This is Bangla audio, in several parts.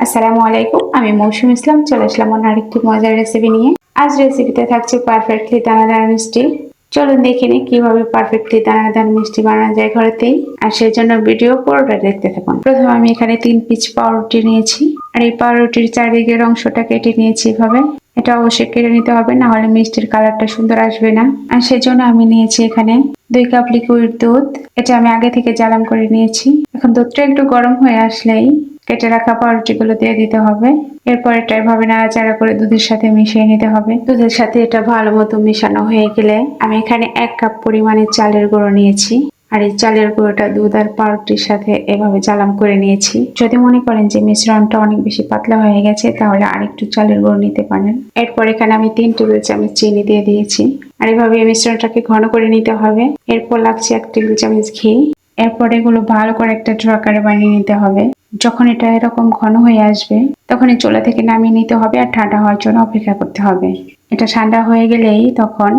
আসসালামু আলাইকুম, আমি মৌসুম ইসলাম, চলে আসলাম অন্য আরেকটি মজার রেসিপি নিয়ে। আজ রেসিপিতে থাকছে পারফেক্টলি দানাদার মিষ্টি। চলুন দেখে নিই কীভাবে পারফেক্টলি দানাদার মিষ্টি বানানো যায় ঘরেতেই। আর সেই জন্য ভিডিও পুরোটা দেখতে থাকুন। প্রথমে আমি এখানে তিন পিচ পাউরুটি নিয়েছি। আর এই পাউরুটির চারিদিকের অংশটা কেটে নিয়েছি এভাবে। এটা অবশ্যই কেটে নিতে হবে না হলে মিষ্টির কালারটা সুন্দর আসবে না। আর সেজন্য আমি নিয়েছি এখানে দুই কাপ লিকুইড দুধ। এটা আমি আগে থেকে জ্বালাম করে নিয়েছি। এখন দুধটা একটু গরম হয়ে আসলেই কেটে রাখা পাউরুটিগুলো দিয়ে দিতে হবে। এরপর এটা এভাবে নাড়াচাড়া করে দুধের সাথে মিশিয়ে নিতে হবে। দুধের সাথে এটা ভালো মতো মেশানো হয়ে গেলে আমি এখানে এক কাপ পরিমাণে চালের গুঁড়ো নিয়েছি। আর এই চালের গুঁড়োটা দুধ আর পাউরুটির সাথে এভাবে জ্বালাম করে নিয়েছি। যদি মনে করেন যে মিশ্রণটা অনেক বেশি পাতলা হয়ে গেছে, তাহলে আরেকটু চালের গুঁড়ো নিতে পারেন। এরপর এখানে আমি তিন টেবিল চামচ চিনি দিয়ে দিয়েছি। আর এভাবে মিশ্রণটাকে ঘন করে নিতে হবে। এরপর লাগছে এক টেবিল চামচ ঘি। এরপর এগুলো ভালো করে একটা ড্রাকারে বানিয়ে নিতে হবে। যখন এটা এরকম ঘন হয়ে আসবে তখন এই চুলা থেকে নামিয়ে নিতে হবে আর ঠান্ডা হওয়ার জন্য অপেক্ষা করতে হবে। এটা ঠান্ডা হয়ে গেলেই তখন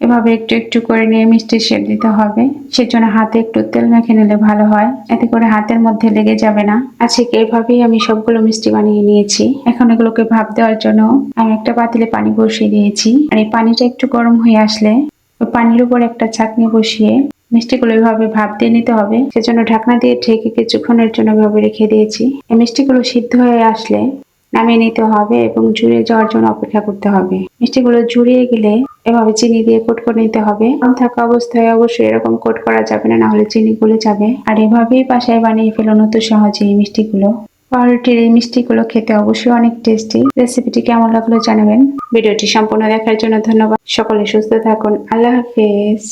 এভাবে একটু একটু করে নিয়ে মিষ্টি শেপ দিতে হবে। সেজন্য হাতে একটু তেল মেখে নিলে ভালো হয়। এতে করে হাতের মধ্যে লেগে যাবে না। আজকে এইভাবেই আমি সবগুলো মিষ্টি বানিয়ে নিয়েছি। এখন এগুলোকে ভাপ দেওয়ার জন্য আমি একটা পাতিলে পানি বসিয়ে দিয়েছি। আর এই পানিটা একটু গরম হয়ে আসলে ওই পানির উপর একটা চাকনি বসিয়ে মিষ্টিগুলো এভাবে ভাপ দিয়ে নিতে হবে। সেজন্য ঢাকনা দিয়ে ঢেকে কিছুক্ষণের জন্য ভাবে রেখে দিয়েছি। এই মিষ্টিগুলো সিদ্ধ হয়ে আসলে নামিয়ে নিতে হবে এবং জুড়ে যাওয়ার জন্য অপেক্ষা করতে হবে। মিষ্টিগুলো জুড়িয়ে গেলে এভাবে চিনি দিয়ে কোট করে নিতে হবে। কম থাকা অবস্থায় অবশ্যই এরকম কোট করা যাবে না, নাহলে চিনি গলে যাবে। আর এভাবেই বাসায় বানিয়ে ফেলুন অত সহজে এই মিষ্টিগুলো। পাউরুটির এই মিষ্টিগুলো খেতে অবশ্যই অনেক টেস্টি। রেসিপিটি কেমন লাগল জানাবেন। ভিডিওটি সম্পূর্ণ দেখার জন্য ধন্যবাদ। সকলে সুস্থ থাকুন। আল্লাহ হাফেজ।